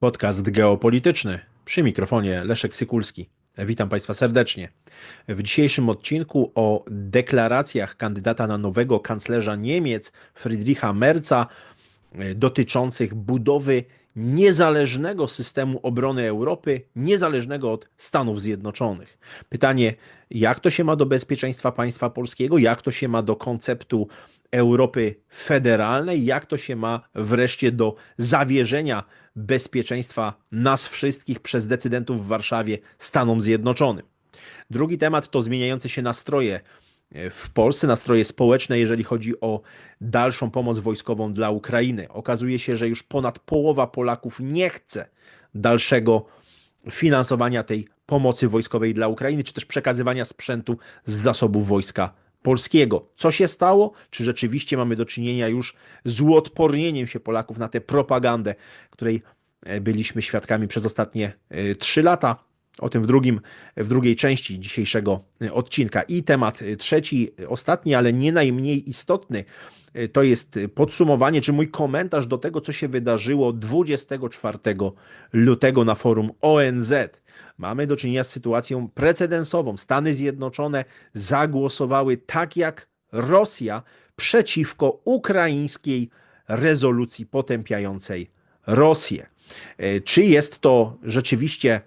Podcast geopolityczny. Przy mikrofonie Leszek Sykulski. Witam Państwa serdecznie. W dzisiejszym odcinku o deklaracjach kandydata na nowego kanclerza Niemiec Friedricha Merza e, dotyczących budowy niezależnego systemu obrony Europy, niezależnego od Stanów Zjednoczonych. Pytanie, jak to się ma do bezpieczeństwa państwa polskiego, jak to się ma do konceptu Europy federalnej, jak to się ma wreszcie do zawierzenia bezpieczeństwa nas wszystkich przez decydentów w Warszawie Stanom Zjednoczonym. Drugi temat to zmieniające się nastroje w Polsce, nastroje społeczne, jeżeli chodzi o dalszą pomoc wojskową dla Ukrainy. Okazuje się, że już ponad połowa Polaków nie chce dalszego finansowania tej pomocy wojskowej dla Ukrainy, czy też przekazywania sprzętu z zasobów wojska polskiego. Co się stało? Czy rzeczywiście mamy do czynienia już z uodpornieniem się Polaków na tę propagandę, której e, byliśmy świadkami przez ostatnie e, trzy lata? O tym w, drugim, w drugiej części dzisiejszego e, odcinka. I temat trzeci, ostatni, ale nie najmniej istotny, to jest podsumowanie, czy mój komentarz do tego, co się wydarzyło 24 lutego na forum ONZ. Mamy do czynienia z sytuacją precedensową. Stany Zjednoczone zagłosowały tak jak Rosja przeciwko ukraińskiej rezolucji potępiającej Rosję. Czy jest to rzeczywiście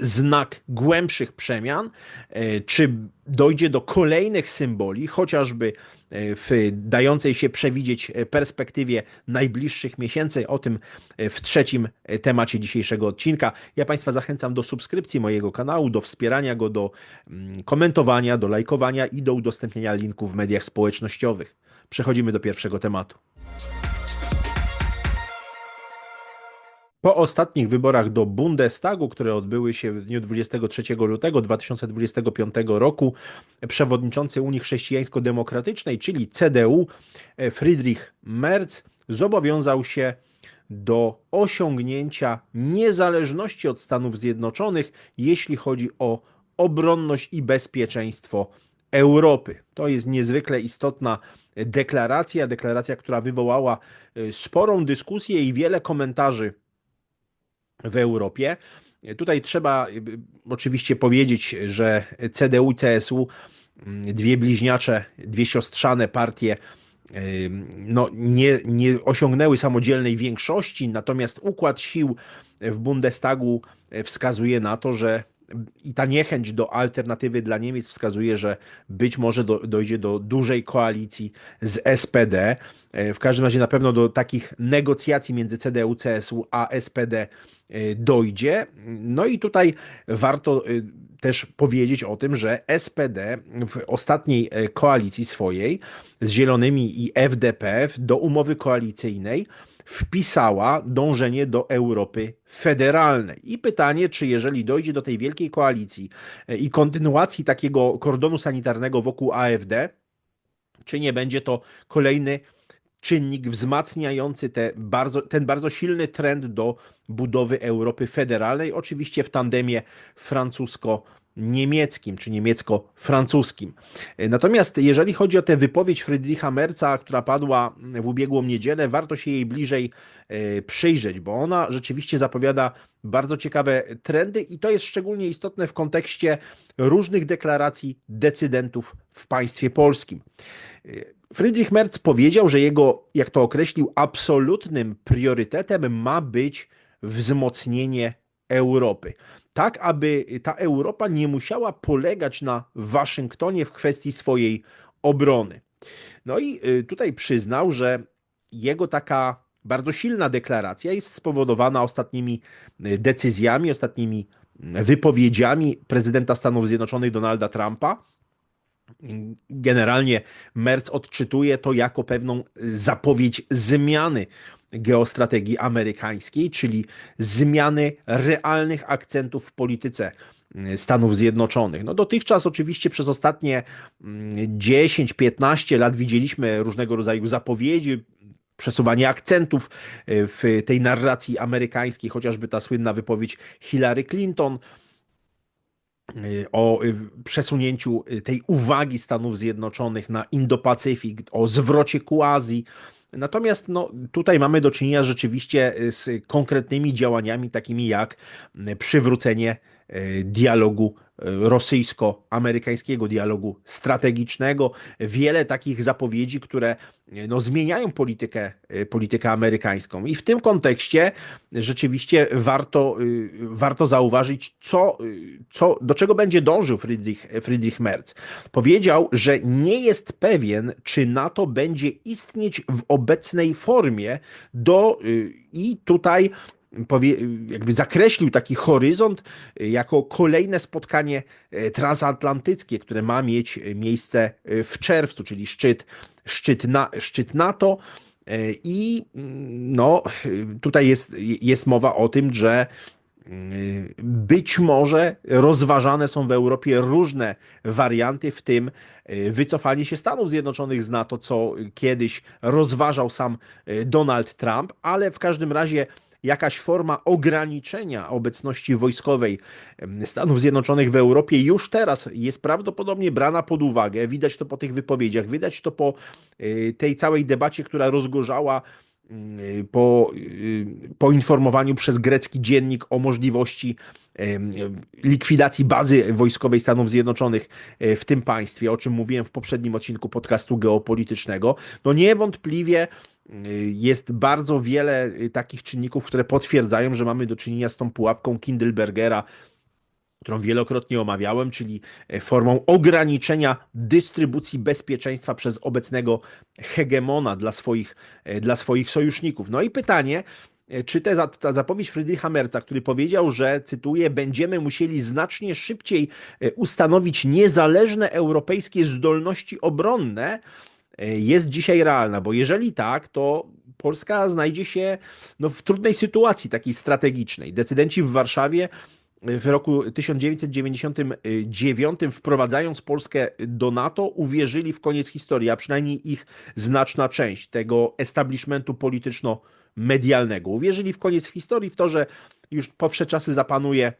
znak głębszych przemian, e, czy dojdzie do kolejnych symboli, chociażby e, w dającej się przewidzieć perspektywie najbliższych miesięcy. O tym e, w trzecim temacie dzisiejszego odcinka. Ja Państwa zachęcam do subskrypcji mojego kanału, do wspierania go, do mm, komentowania, do lajkowania i do udostępniania linków w mediach społecznościowych. Przechodzimy do pierwszego tematu. Po ostatnich wyborach do Bundestagu, które odbyły się w dniu 23 lutego 2025 roku, przewodniczący Unii Chrześcijańsko-Demokratycznej, czyli CDU, Friedrich Merz, zobowiązał się do osiągnięcia niezależności od Stanów Zjednoczonych, jeśli chodzi o obronność i bezpieczeństwo Europy. To jest niezwykle istotna deklaracja, deklaracja, która wywołała e, sporą dyskusję i wiele komentarzy w Europie. Tutaj trzeba y, oczywiście powiedzieć, że CDU i CSU, mm, dwie bliźniacze, dwie siostrzane partie, y, no, nie, nie osiągnęły samodzielnej większości, natomiast układ sił w Bundestagu wskazuje na to, że i ta niechęć do alternatywy dla Niemiec wskazuje, że być może do, dojdzie do dużej koalicji z SPD. W każdym razie na pewno do takich negocjacji między CDU, CSU a SPD e, dojdzie. No i tutaj warto e, też powiedzieć o tym, że SPD w ostatniej e, koalicji swojej z Zielonymi i FDP do umowy koalicyjnej wpisała dążenie do Europy federalnej. I pytanie, czy jeżeli dojdzie do tej wielkiej koalicji e, i kontynuacji takiego kordonu sanitarnego wokół AfD, czy nie będzie to kolejny czynnik wzmacniający te bardzo, ten bardzo silny trend do budowy Europy federalnej, oczywiście w tandemie francusko- niemieckim czy niemiecko-francuskim. Natomiast jeżeli chodzi o tę wypowiedź Friedricha Merca, która padła w ubiegłą niedzielę, warto się jej bliżej e, przyjrzeć, bo ona rzeczywiście zapowiada bardzo ciekawe trendy i to jest szczególnie istotne w kontekście różnych deklaracji decydentów w państwie polskim. E, Friedrich Merz powiedział, że jego, jak to określił, absolutnym priorytetem ma być wzmocnienie Europy tak aby ta Europa nie musiała polegać na Waszyngtonie w kwestii swojej obrony. No i y, tutaj przyznał, że jego taka bardzo silna deklaracja jest spowodowana ostatnimi y, decyzjami, ostatnimi y, wypowiedziami prezydenta Stanów Zjednoczonych Donalda Trumpa. Generalnie Merz odczytuje to jako pewną zapowiedź zmiany geostrategii amerykańskiej, czyli zmiany realnych akcentów w polityce mm, Stanów Zjednoczonych. No dotychczas oczywiście przez ostatnie 10-15 mm, lat widzieliśmy różnego rodzaju zapowiedzi, przesuwanie akcentów e, w tej narracji amerykańskiej, chociażby ta słynna wypowiedź Hillary Clinton o e, przesunięciu tej uwagi Stanów Zjednoczonych na Indo-Pacyfik, o zwrocie ku Azji, Natomiast no, tutaj mamy do czynienia rzeczywiście z konkretnymi działaniami, takimi jak przywrócenie dialogu rosyjsko-amerykańskiego, dialogu strategicznego. Wiele takich zapowiedzi, które no, zmieniają politykę, politykę amerykańską. I w tym kontekście rzeczywiście warto, warto zauważyć, co, co, do czego będzie dążył Friedrich, Friedrich Merz. Powiedział, że nie jest pewien, czy NATO będzie istnieć w obecnej formie do i tutaj powie, jakby zakreślił taki horyzont y, jako kolejne spotkanie y, transatlantyckie, które ma mieć miejsce y, w czerwcu, czyli szczyt, szczyt, na, szczyt NATO. I mm, no, tutaj jest, jest mowa o tym, że być może rozważane są w Europie różne warianty, w tym wycofanie się Stanów Zjednoczonych z NATO, co kiedyś rozważał sam Donald Trump, ale w każdym razie jakaś forma ograniczenia obecności wojskowej Stanów Zjednoczonych w Europie już teraz jest prawdopodobnie brana pod uwagę. Widać to po tych wypowiedziach, widać to po y, tej całej debacie, która rozgorzała y, po y, poinformowaniu przez grecki dziennik o możliwości likwidacji bazy wojskowej Stanów Zjednoczonych w tym państwie, o czym mówiłem w poprzednim odcinku podcastu geopolitycznego, no niewątpliwie jest bardzo wiele y, takich czynników, które potwierdzają, że mamy do czynienia z tą pułapką Kindlebergera, którą wielokrotnie omawiałem, czyli e, formą ograniczenia dystrybucji bezpieczeństwa przez obecnego hegemona dla swoich, e, dla swoich sojuszników. No i pytanie, e, czy te, ta zapowiedź Friedricha Merza, który powiedział, że, cytuję, będziemy musieli znacznie szybciej ustanowić niezależne europejskie zdolności obronne, jest dzisiaj realna, bo jeżeli tak, to Polska znajdzie się no, w trudnej sytuacji takiej strategicznej. Decydenci w Warszawie e, w roku 1999 wprowadzając Polskę do NATO, uwierzyli w koniec historii, a przynajmniej ich znaczna część tego establishmentu polityczno-medialnego. Uwierzyli w koniec historii, w to, że już powsze czasy zapanuje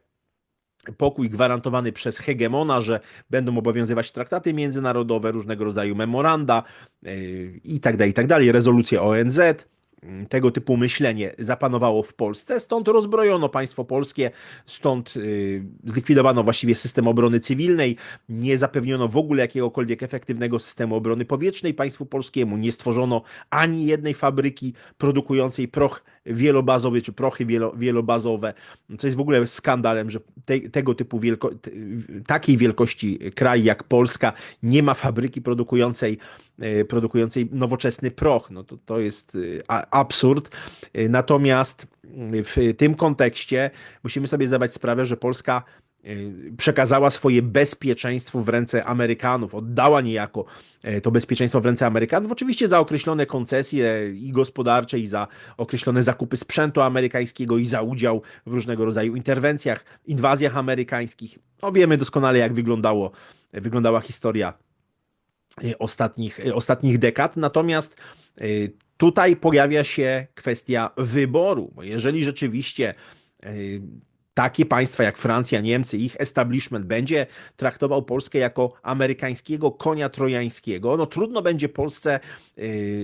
pokój gwarantowany przez hegemona, że będą obowiązywać traktaty międzynarodowe, różnego rodzaju memoranda yy, i tak tak rezolucje ONZ, tego typu myślenie zapanowało w Polsce, stąd rozbrojono państwo polskie, stąd yy, zlikwidowano właściwie system obrony cywilnej, nie zapewniono w ogóle jakiegokolwiek efektywnego systemu obrony powietrznej państwu polskiemu, nie stworzono ani jednej fabryki produkującej proch wielobazowy czy prochy wielo, wielobazowe, co jest w ogóle skandalem, że te, tego typu wielko, takiej wielkości kraj jak Polska nie ma fabryki produkującej, e, produkującej nowoczesny proch. No to, to jest e, absurd. E, natomiast w tym kontekście musimy sobie zdawać sprawę, że Polska przekazała swoje bezpieczeństwo w ręce Amerykanów, oddała niejako e, to bezpieczeństwo w ręce Amerykanów, oczywiście za określone koncesje i gospodarcze, i za określone zakupy sprzętu amerykańskiego, i za udział w różnego rodzaju interwencjach, inwazjach amerykańskich. No, wiemy doskonale, jak wyglądało, wyglądała historia e, ostatnich, e, ostatnich dekad, natomiast tutaj pojawia się kwestia wyboru, bo jeżeli rzeczywiście takie państwa jak Francja, Niemcy, ich establishment będzie traktował Polskę jako amerykańskiego konia trojańskiego, no trudno będzie Polsce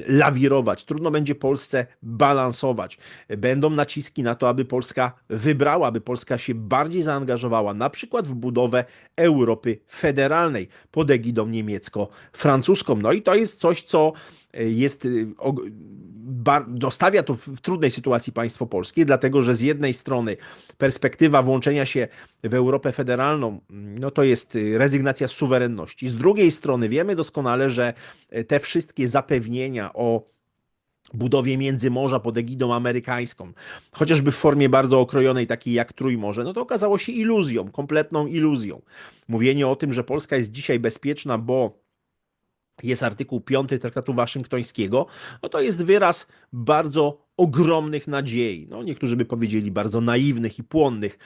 lawirować, trudno będzie Polsce balansować. Będą naciski na to, aby Polska wybrała, aby Polska się bardziej zaangażowała, na przykład w budowę Europy federalnej pod egidą niemiecko-francuską. No i to jest coś, co jest, y, dostawia to w trudnej sytuacji państwo polskie, dlatego że z jednej strony perspektywa włączenia się w Europę federalną, no to jest y, rezygnacja z suwerenności. Z drugiej strony wiemy doskonale, że y, te wszystkie zapewnienia o budowie Międzymorza pod egidą amerykańską, chociażby w formie bardzo okrojonej, takiej jak Trójmorze, no to okazało się iluzją, kompletną iluzją. Mówienie o tym, że Polska jest dzisiaj bezpieczna, bo jest artykuł 5 Traktatu Waszyngtońskiego, no to jest wyraz bardzo ogromnych nadziei. No, niektórzy by powiedzieli bardzo naiwnych i płonnych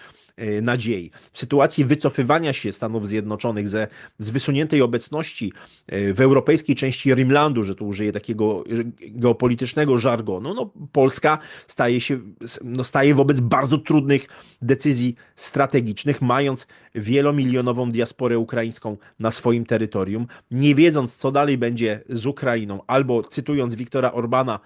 nadziei. W sytuacji wycofywania się Stanów Zjednoczonych ze, z wysuniętej obecności e, w europejskiej części Rimlandu, że tu użyję takiego geopolitycznego żargonu, no, Polska staje się, no, staje wobec bardzo trudnych decyzji strategicznych, mając wielomilionową diasporę ukraińską na swoim terytorium, nie wiedząc, co dalej będzie z Ukrainą, albo cytując Wiktora Orbana,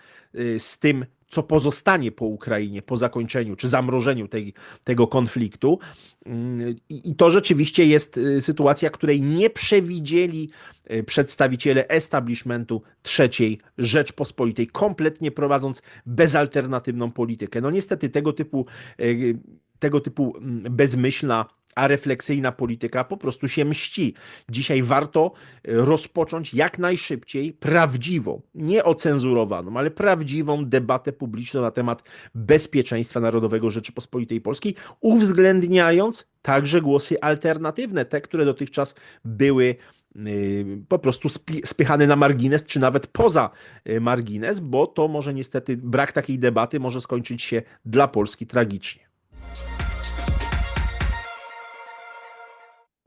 z tym, co pozostanie po Ukrainie, po zakończeniu czy zamrożeniu tej, tego konfliktu. Mm, I, I to rzeczywiście jest y, sytuacja, której nie przewidzieli y, przedstawiciele establishmentu trzeciej Rzeczpospolitej, kompletnie prowadząc bezalternatywną politykę. No niestety tego typu, tego typu mm, bezmyślna a refleksyjna polityka po prostu się mści. Dzisiaj warto e, rozpocząć jak najszybciej prawdziwą, nie ocenzurowaną, ale prawdziwą debatę publiczną na temat bezpieczeństwa narodowego Rzeczypospolitej Polskiej, uwzględniając także głosy alternatywne, te, które dotychczas były e, po prostu spychane na margines, czy nawet poza e, margines, bo to może niestety brak takiej debaty może skończyć się dla Polski tragicznie.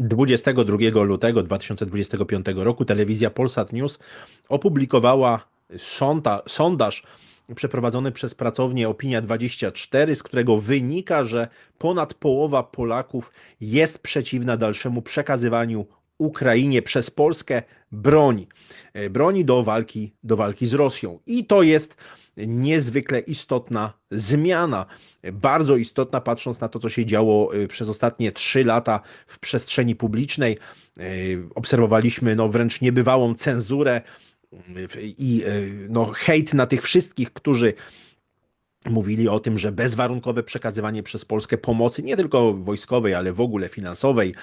22 lutego 2025 roku telewizja Polsat News opublikowała sonda, sondaż przeprowadzony przez pracownię Opinia24, z którego wynika, że ponad połowa Polaków jest przeciwna dalszemu przekazywaniu Ukrainie przez Polskę broni. Broni do walki, do walki z Rosją. I to jest niezwykle istotna zmiana, bardzo istotna, patrząc na to, co się działo y, przez ostatnie trzy lata w przestrzeni publicznej. Y, obserwowaliśmy no, wręcz niebywałą cenzurę y, i no, hejt na tych wszystkich, którzy mówili o tym, że bezwarunkowe przekazywanie przez Polskę pomocy, nie tylko wojskowej, ale w ogóle finansowej,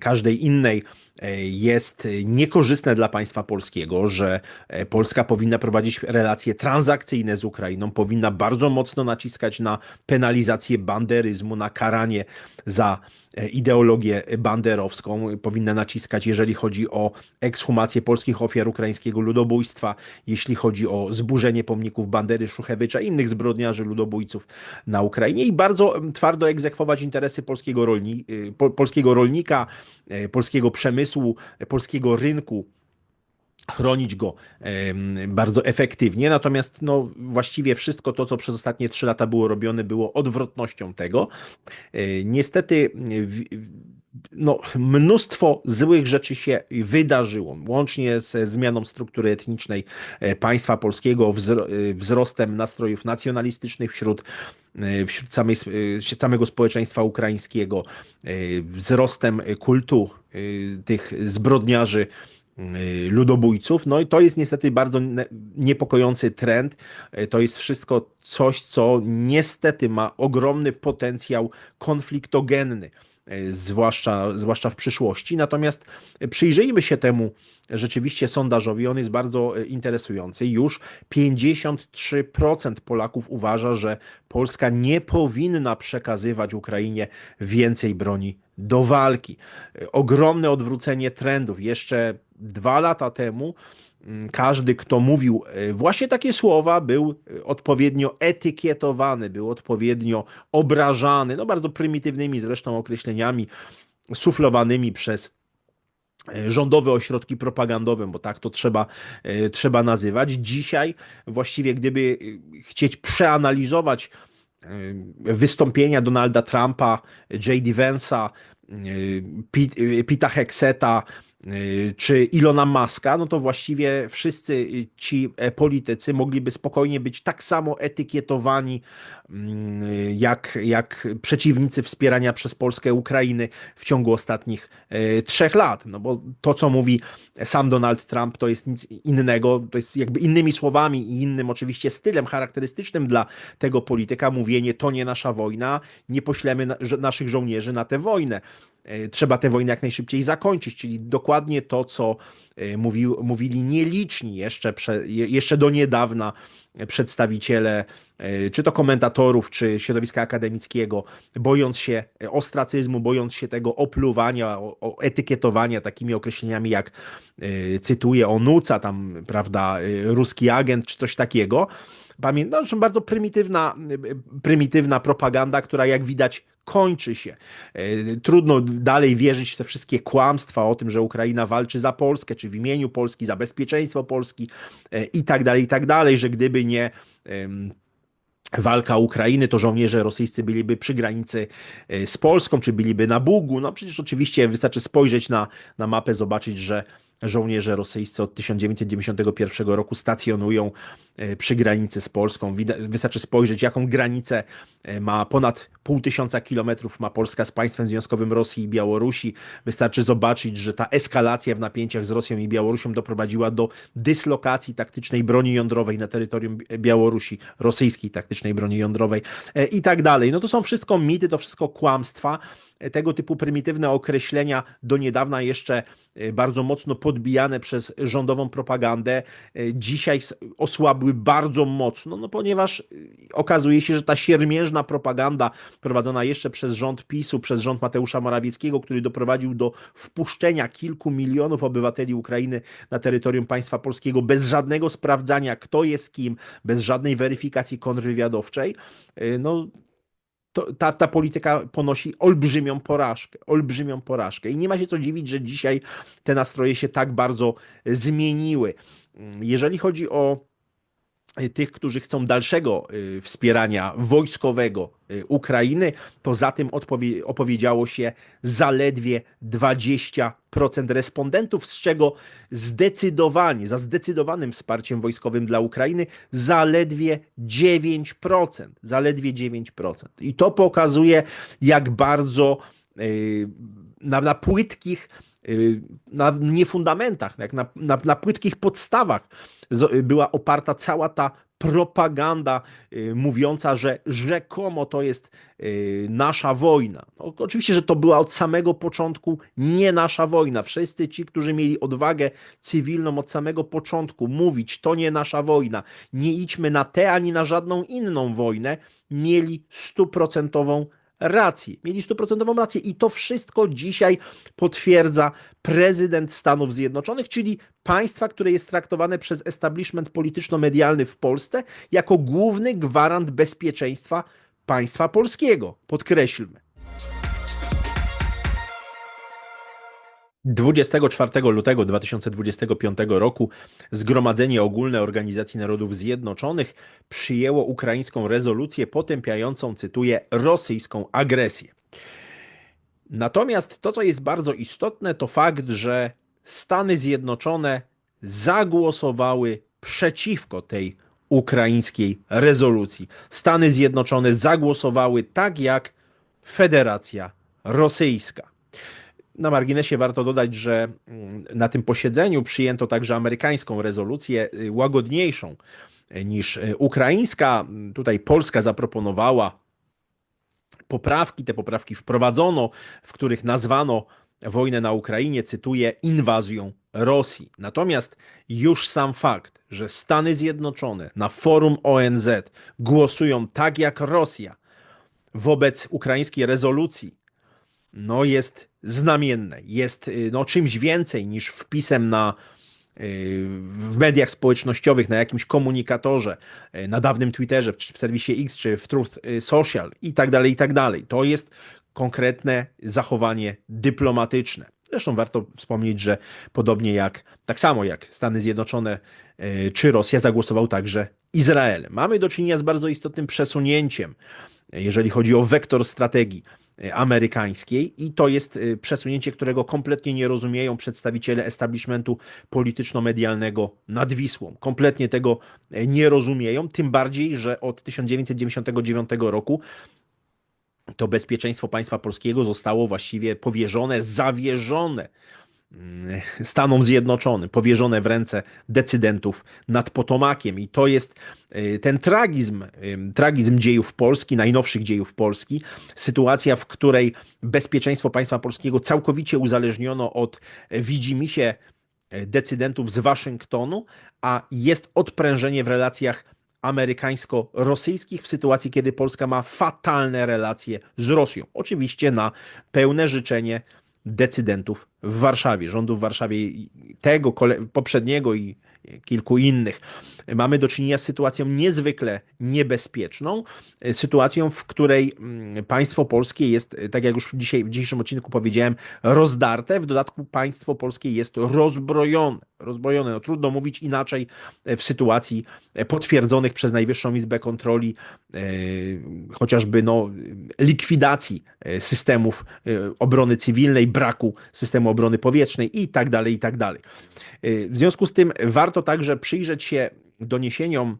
każdej innej e, jest niekorzystne dla państwa polskiego, że e, Polska powinna prowadzić relacje transakcyjne z Ukrainą, powinna bardzo mocno naciskać na penalizację banderyzmu, na karanie za ideologię banderowską, powinna naciskać, jeżeli chodzi o ekshumację polskich ofiar ukraińskiego ludobójstwa, jeśli chodzi o zburzenie pomników Bandery, Szuchewycza i innych zbrodniarzy ludobójców na Ukrainie i bardzo twardo egzekwować interesy polskiego, rolni, polskiego rolnika, E, polskiego przemysłu, polskiego rynku chronić go bardzo efektywnie. Natomiast no, właściwie wszystko to, co przez ostatnie trzy lata było robione, było odwrotnością tego. E, niestety no, mnóstwo złych rzeczy się wydarzyło, łącznie ze zmianą struktury etnicznej e, państwa polskiego, wzrostem nastrojów nacjonalistycznych wśród E, wśród samej, e, samego społeczeństwa ukraińskiego, e, wzrostem kultu tych zbrodniarzy ludobójców. No i to jest niestety bardzo niepokojący trend. To jest wszystko coś, co niestety ma ogromny potencjał konfliktogenny. Zwłaszcza, zwłaszcza w przyszłości. Natomiast przyjrzyjmy się temu rzeczywiście sondażowi, on jest bardzo e, interesujący. Już 53% Polaków uważa, że Polska nie powinna przekazywać Ukrainie więcej broni do walki. E, ogromne odwrócenie trendów. Jeszcze dwa lata temu każdy, kto mówił e, właśnie takie słowa, był e, odpowiednio etykietowany, był odpowiednio obrażany, no bardzo prymitywnymi zresztą określeniami suflowanymi przez e, rządowe ośrodki propagandowe, bo tak to trzeba, trzeba nazywać. Dzisiaj właściwie gdyby chcieć przeanalizować wystąpienia Donalda Trumpa, J.D. Vance'a, Pita Hexeta, czy Ilona Maska, no to właściwie wszyscy ci e, politycy mogliby spokojnie być tak samo etykietowani mm, jak, jak przeciwnicy wspierania przez Polskę Ukrainy w ciągu ostatnich e, trzech lat. No bo to, co mówi sam Donald Trump, to jest nic innego, to jest jakby innymi słowami i innym oczywiście stylem charakterystycznym dla tego polityka mówienie to nie nasza wojna, nie poślemy naszych żołnierzy na tę wojnę. E, trzeba tę wojnę jak najszybciej zakończyć, czyli dokładnie to, co e, mówił, mówili nieliczni jeszcze, prze, jeszcze do niedawna przedstawiciele, e, czy to komentatorów, czy środowiska akademickiego, bojąc się ostracyzmu, bojąc się tego opluwania, o, o etykietowania takimi określeniami jak, cytuję, onuca, tam, prawda, ruski agent, czy coś takiego. Pamiętam, no, bardzo prymitywna, prymitywna propaganda, która jak widać kończy się. E, trudno dalej wierzyć w te wszystkie kłamstwa o tym, że Ukraina walczy za Polskę, czy w imieniu Polski, za bezpieczeństwo Polski e, i tak dalej, i tak dalej, że gdyby nie walka Ukrainy, to żołnierze rosyjscy byliby przy granicy e, z Polską, czy byliby na Bugu. No przecież oczywiście wystarczy spojrzeć na, na mapę, zobaczyć, że żołnierze rosyjscy od 1991 roku stacjonują e, przy granicy z Polską. Wystarczy spojrzeć, jaką granicę e, ma ponad pół tysiąca kilometrów ma Polska z państwem związkowym Rosji i Białorusi. Wystarczy zobaczyć, że ta eskalacja w napięciach z Rosją i Białorusią doprowadziła do dyslokacji taktycznej broni jądrowej na terytorium Białorusi, rosyjskiej taktycznej broni jądrowej e, i tak dalej. No to są wszystko mity, to wszystko kłamstwa tego typu prymitywne określenia do niedawna jeszcze e, bardzo mocno podbijane przez rządową propagandę, e, dzisiaj osłabły bardzo mocno, no ponieważ e, okazuje się, że ta siermiężna propaganda prowadzona jeszcze przez rząd PiSu, przez rząd Mateusza Morawieckiego, który doprowadził do wpuszczenia kilku milionów obywateli Ukrainy na terytorium państwa polskiego bez żadnego sprawdzania, kto jest kim, bez żadnej weryfikacji kontrwywiadowczej, no to, ta, ta polityka ponosi olbrzymią porażkę, olbrzymią porażkę. I nie ma się co dziwić, że dzisiaj te nastroje się tak bardzo zmieniły. Jeżeli chodzi o tych, którzy chcą dalszego y, wspierania wojskowego y, Ukrainy, to za tym opowiedziało się zaledwie 20% respondentów, z czego zdecydowanie, za zdecydowanym wsparciem wojskowym dla Ukrainy zaledwie 9%. Zaledwie 9%. I to pokazuje, jak bardzo y, na, na płytkich na nie fundamentach, jak na, na, na płytkich podstawach była oparta cała ta propaganda y, mówiąca, że rzekomo to jest y, nasza wojna. No, oczywiście, że to była od samego początku nie nasza wojna. Wszyscy ci, którzy mieli odwagę cywilną od samego początku mówić, to nie nasza wojna, nie idźmy na tę ani na żadną inną wojnę, mieli stuprocentową rację. Mieli stuprocentową rację i to wszystko dzisiaj potwierdza prezydent Stanów Zjednoczonych, czyli państwa, które jest traktowane przez establishment polityczno-medialny w Polsce jako główny gwarant bezpieczeństwa państwa polskiego. Podkreślmy. 24 lutego 2025 roku Zgromadzenie Ogólne Organizacji Narodów Zjednoczonych przyjęło ukraińską rezolucję potępiającą, cytuję, rosyjską agresję. Natomiast to, co jest bardzo istotne, to fakt, że Stany Zjednoczone zagłosowały przeciwko tej ukraińskiej rezolucji. Stany Zjednoczone zagłosowały tak jak Federacja Rosyjska. Na marginesie warto dodać, że mm, na tym posiedzeniu przyjęto także amerykańską rezolucję, y, łagodniejszą y, niż y, ukraińska. Tutaj Polska zaproponowała poprawki, te poprawki wprowadzono, w których nazwano wojnę na Ukrainie, cytuję, inwazją Rosji. Natomiast już sam fakt, że Stany Zjednoczone na forum ONZ głosują tak jak Rosja wobec ukraińskiej rezolucji, no jest znamienne. Jest y, no, czymś więcej niż wpisem na y, w mediach społecznościowych, na jakimś komunikatorze, y, na dawnym Twitterze, w serwisie X czy w Truth Social i tak dalej, i tak dalej. To jest konkretne zachowanie dyplomatyczne. Zresztą warto wspomnieć, że podobnie jak, tak samo jak Stany Zjednoczone czy Rosja, zagłosował także Izrael. Mamy do czynienia z bardzo istotnym przesunięciem, jeżeli chodzi o wektor strategii amerykańskiej i to jest e, przesunięcie, którego kompletnie nie rozumieją przedstawiciele establishmentu polityczno-medialnego nad Wisłą. Kompletnie tego e, nie rozumieją, tym bardziej, że od 1999 roku to bezpieczeństwo państwa polskiego zostało właściwie powierzone, zawierzone Stanom Zjednoczonym, powierzone w ręce decydentów nad Potomakiem. I to jest y, ten tragizm, y, tragizm dziejów Polski, najnowszych dziejów Polski, sytuacja, w której bezpieczeństwo państwa polskiego całkowicie uzależniono od widzimisię y, decydentów z Waszyngtonu, a jest odprężenie w relacjach amerykańsko-rosyjskich w sytuacji, kiedy Polska ma fatalne relacje z Rosją. Oczywiście na pełne życzenie decydentów w Warszawie, rządu w Warszawie tego, poprzedniego i kilku innych. Mamy do czynienia z sytuacją niezwykle niebezpieczną, e, sytuacją, w której mm, państwo polskie jest, e, tak jak już dzisiaj, w dzisiejszym odcinku powiedziałem, rozdarte, w dodatku państwo polskie jest rozbrojone. Rozbrojone, no trudno mówić inaczej e, w sytuacji e, potwierdzonych przez Najwyższą Izbę Kontroli e, chociażby no, likwidacji e, systemów obrony cywilnej, braku systemu obrony powietrznej i tak dalej, i tak dalej. W związku z tym warto także przyjrzeć się doniesieniom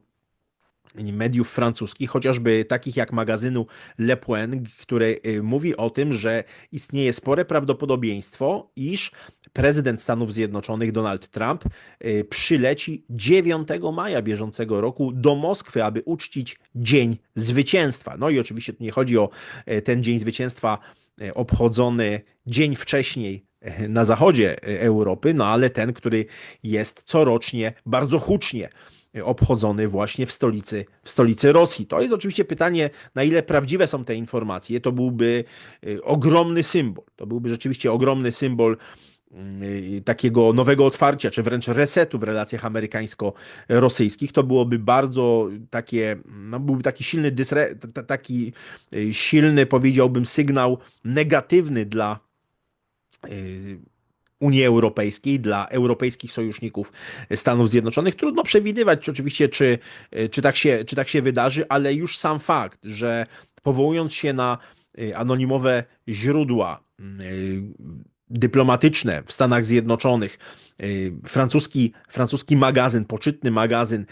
mediów francuskich, chociażby takich jak magazynu Le Point, który y, mówi o tym, że istnieje spore prawdopodobieństwo, iż prezydent Stanów Zjednoczonych Donald Trump y, przyleci 9 maja bieżącego roku do Moskwy, aby uczcić Dzień Zwycięstwa. No i oczywiście tu nie chodzi o y, ten Dzień Zwycięstwa obchodzony dzień wcześniej na zachodzie Europy, no ale ten, który jest corocznie bardzo hucznie obchodzony właśnie w stolicy, w stolicy Rosji. To jest oczywiście pytanie, na ile prawdziwe są te informacje. To byłby y, ogromny symbol. To byłby rzeczywiście ogromny symbol y, takiego nowego otwarcia, czy wręcz resetu w relacjach amerykańsko-rosyjskich. To byłoby bardzo takie, no byłby taki silny, dysre, taki y, silny, powiedziałbym, sygnał negatywny dla y, Unii Europejskiej, dla europejskich sojuszników Stanów Zjednoczonych. Trudno przewidywać czy oczywiście, czy, czy, tak się, czy tak się wydarzy, ale już sam fakt, że powołując się na y, anonimowe źródła y, dyplomatyczne w Stanach Zjednoczonych, y, francuski, francuski magazyn, poczytny magazyn,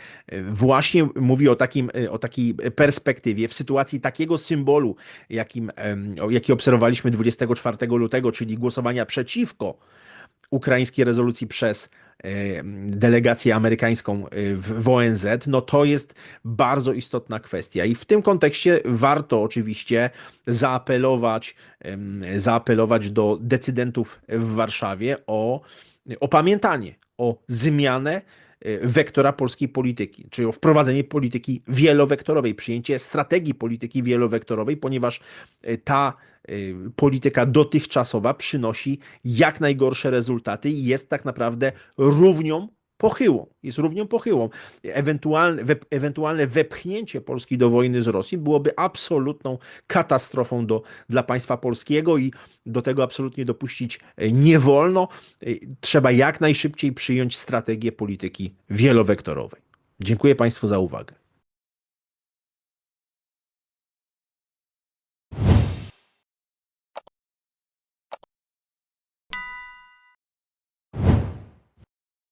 właśnie mówi o, takim, o takiej perspektywie w sytuacji takiego symbolu, jakim, jaki obserwowaliśmy 24 lutego, czyli głosowania przeciwko ukraińskiej rezolucji przez e, delegację amerykańską e, w, ONZ, no to jest bardzo istotna kwestia. I w tym kontekście warto oczywiście zaapelować, zaapelować do decydentów w Warszawie o opamiętanie, o zmianę wektora polskiej polityki, czyli o wprowadzenie polityki wielowektorowej, przyjęcie strategii polityki wielowektorowej, ponieważ e, ta e, polityka dotychczasowa przynosi jak najgorsze rezultaty i jest tak naprawdę równią pochyłą. Jest równią pochyłą. Ewentualne, we, ewentualne wepchnięcie Polski do wojny z Rosji byłoby absolutną katastrofą do, dla państwa polskiego i do tego absolutnie dopuścić e, nie wolno. E, Trzeba jak najszybciej przyjąć strategię polityki wielowektorowej. Dziękuję Państwu za uwagę.